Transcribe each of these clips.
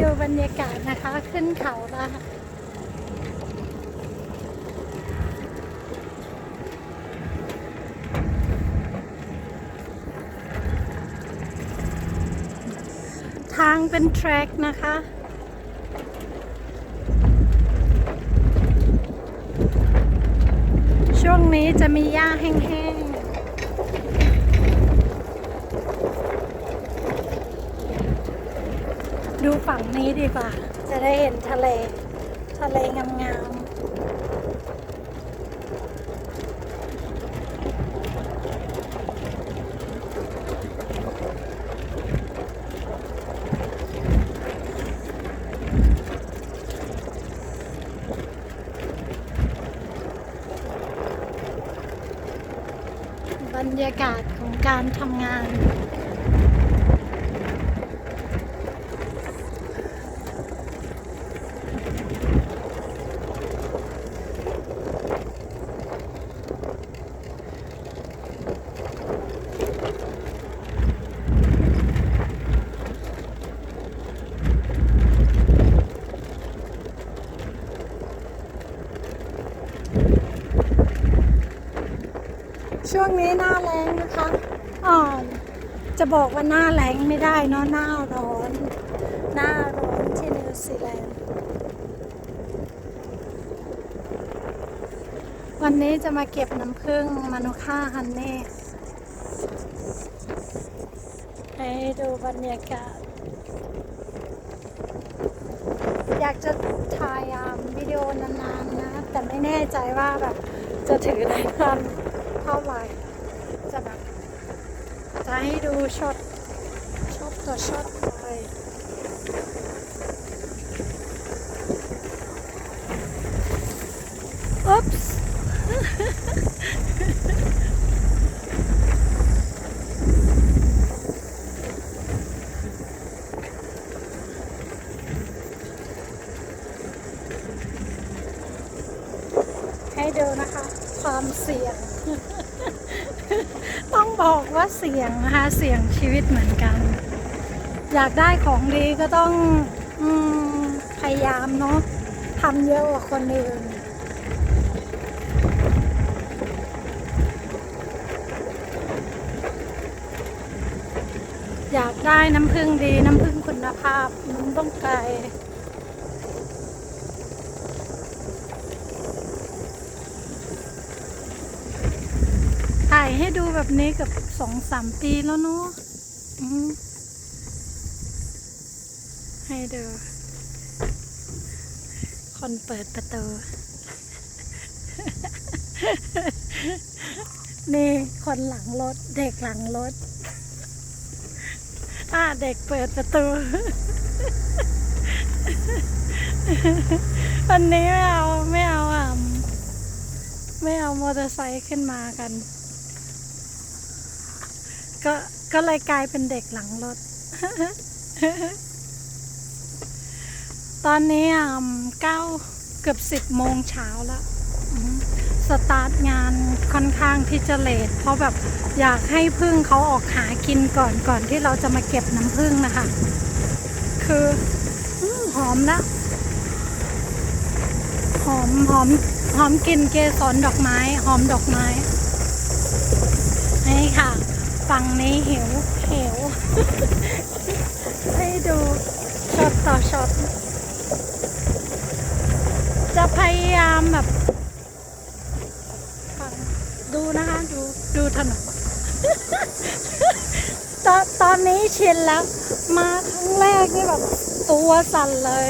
ดูบรรยากาศนะคะขึ้นเขาละทางเป็นแทร็กนะคะช่วงนี้จะมีหญ้าแห้งๆ ดู ฝั่งนี้ดีกว่า จะได้เห็นทะเล ทะเลงามๆบรรยากาศของการทำงาน ช่วงนี้หน้าแรงนะคะอ่อนจะบอกว่าหน้าแรงไม่ได้เนาะหน้าร้อน หน้าร้อนที่นิวซีแลนด์วันนี้จะมาเก็บน้ำผึ้งมานุค่าฮันเน่ให้ดูบรรยากาศ อยากจะถ่ายวิดีโอนานๆนะ แต่ไม่แน่ใจว่าแบบจะถือได้นาน เท่าไหร่จะแบบจะให้ดูช็อตช็อตต่อช็อตไปอุ๊ปส์ให้ดูนะคะ ความเสี่ยง บอกว่าเสี่ยงนะคะเสี่ยงชีวิตเหมือนกัน อยากได้ของดีก็ต้องอพยายามเนาะทำเยอะกว่าคนอื่นอยากได้น้ำผึ้งดีน้ำผึ้งคุณภาพมันต้องไกล ถ่ายให้ดูแบบนี้กับสองสามปีแล้วเนาะให้ดู คนเปิดประตู นี่คนหลังรถ เด็กหลังรถ อ่าเด็กเปิดประตู วันนี้ไม่เอา ไม่เอาอะ ไม่เอามอเตอร์ไซค์ขึ้นมากัน ก็ก็เลยกลายเป็นเด็กหลังรถ ตอนนี้อะเก้าเกือบสิบโมงเช้าแล้ว สตาร์ทงานค่อนข้างที่จะเลทเพราะแบบอยากให้พึ่งเขาออกหากินก่อนก่อนที่เราจะมาเก็บน้ำพึ่งนะคะ คือหอมนะหอมหอมหอมกลิ่นเกสรดอกไม้ หอมดอกไม้ ฝั่งนี้หิวหิวให้ดูช็อตต่อช็อตจะพยายามแบบดูนะคะดูดูถนนตอนตอนนี้ชินแล้ว มาครั้งแรกนี่แบบตัวสั่นเลย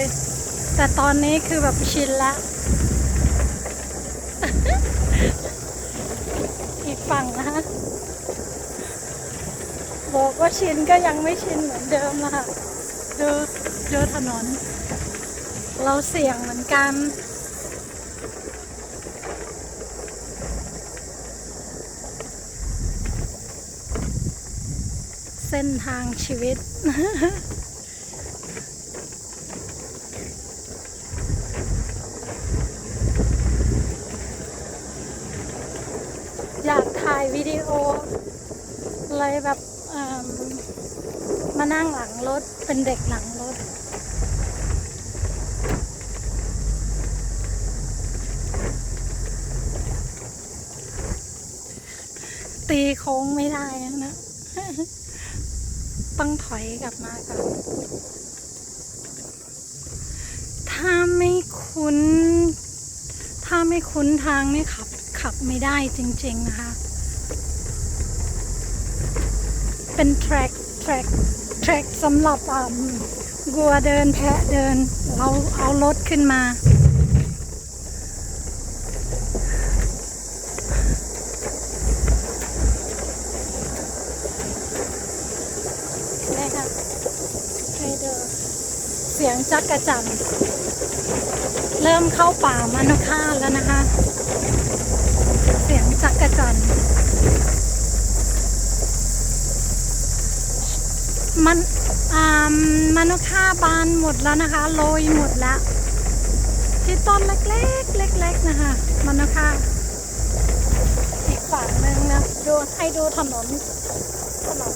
แต่ตอนนี้คือแบบชินแล้วอีกฝั่งนะคะ บอกว่าชินก็ยังไม่ชินเหมือนเดิมละค่ะดูดูถนน เราเสี่ยงเหมือนกัน เส้นทางชีวิตอยากถ่ายวิดีโอเลยแบบ มานั่งหลังรถ เป็นเด็กหลังรถ ตีโค้งไม่ได้นะ ต้องถอยกลับมาก่อนถ้าไม่คุ้น ถ้าไม่คุ้นทางนี่ขับ ขับไม่ได้จริง ๆ นะคะ เป็นแทร็กแทร็ก แทร็กสำหรับอ่าวัวเดินแพะเดิน เราเอารถขึ้นมา นี่ค่ะให้ดูเสียงจักกระจันทร์เริ่มเข้าป่ามานุค่าแล้วนะคะ เสียงจักกระจันทร์ มันอ่ามนุค่าบานหมดแล้วนะคะโรยหมดแล้ว ที่ต้นเล็กๆเล็กๆนะคะมนุค่าอีกฝั่งหนึ่งนะดูให้ดูถนนถนน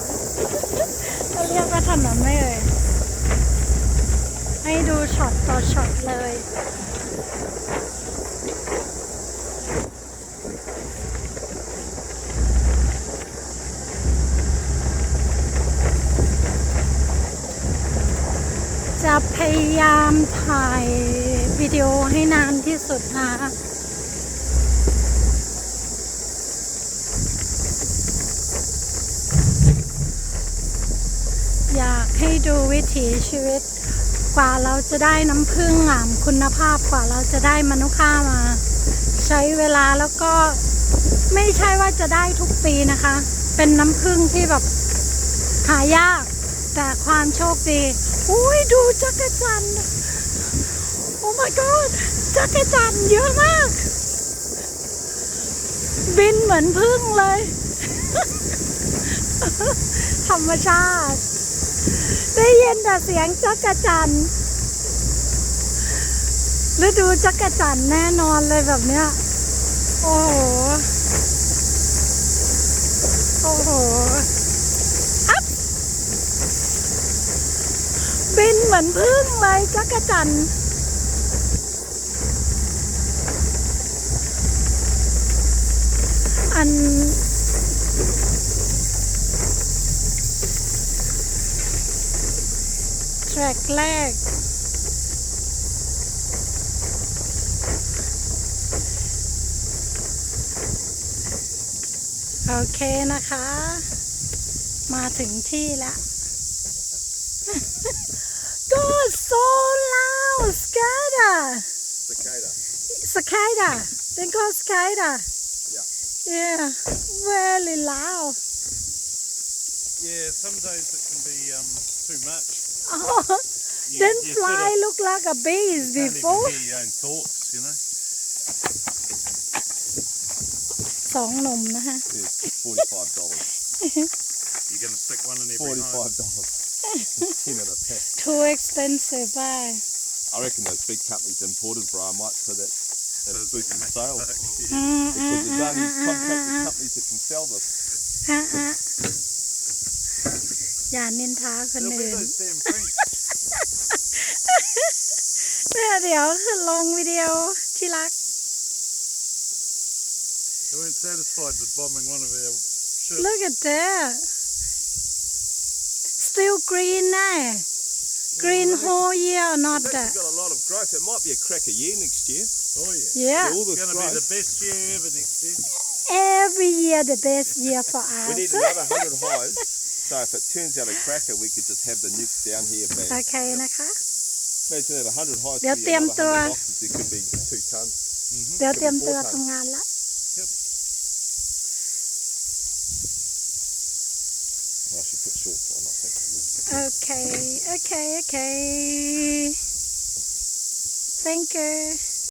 เขาเรียกว่าถนนไม่เอ่ยให้ดูช็อตต่อช็อตเลย พยายามถ่ายวิดีโอให้นานที่สุดนะอยากให้ดูวิถีชีวิต กว่าเราจะได้น้ำผึ้งงามคุณภาพกว่าเราจะได้มนุค่ามา ใช้เวลาแล้วก็ไม่ใช่ว่าจะได้ทุกปีนะคะ เป็นน้ำผึ้งที่แบบหายาก แต่ความโชคดี อุ้ยดูจักรจันโอ้ my god จักรจันเยอะมาก บินเหมือนพึ่งเลย ธรรมชาติ ได้ยินแต่เสียงจักรจันฤดูจักรจันแน่นอนเลยแบบเนี้ย โอ้โห โอ้โหอัพบิน เหมือนพึ่งเลยจักรจันทร์อัน แทร็กแรก โอเคนะคะ มาถึงที่แล้ว สกายดาเป็นก็สกายดา Yeah. yeah very loud Yeah, some days it can be um, too much. oh You, didn't you fly sort of look like a bees can't even before hear your own thoughts, you know. สองหนุ่มนะคะ It's forty-five dollars. You're going to stick one in every home. Forty-five dollars. Ten at a pack. too expensive bye I reckon those big companies imported Brahmite so that So that's they boosting can make sales. buck, yeah. อืมอืม Because อื there's ม only อืม contracted อืม companies that can sell this. อ่ะอ่ะอย่านินทาคน It'll be อื่น those damn prints. เดี๋ยวเดี๋ยวลงวิดีโอที่รัก They weren't satisfied with bombing one of our ships. Look at that. Still green แน่ green whole year or not It's that actually got a lot of growth. It might be a cracker year next year. Oh, yeah. yeah All It's this going to be the growth. best year ever next year. every year the best year for We need us another hundred hives. So if it turns out a cracker, we could just have the nukes down here, โอ man. เคนะคะ Imagine that a hundred hives. เดี๋ยว could be เตรียม another ตัว 100 boxes. There could be two tons. เดี๋ยวเตรียมตัว Could be four ทำงานละ Okay, okay, okay. Thank you.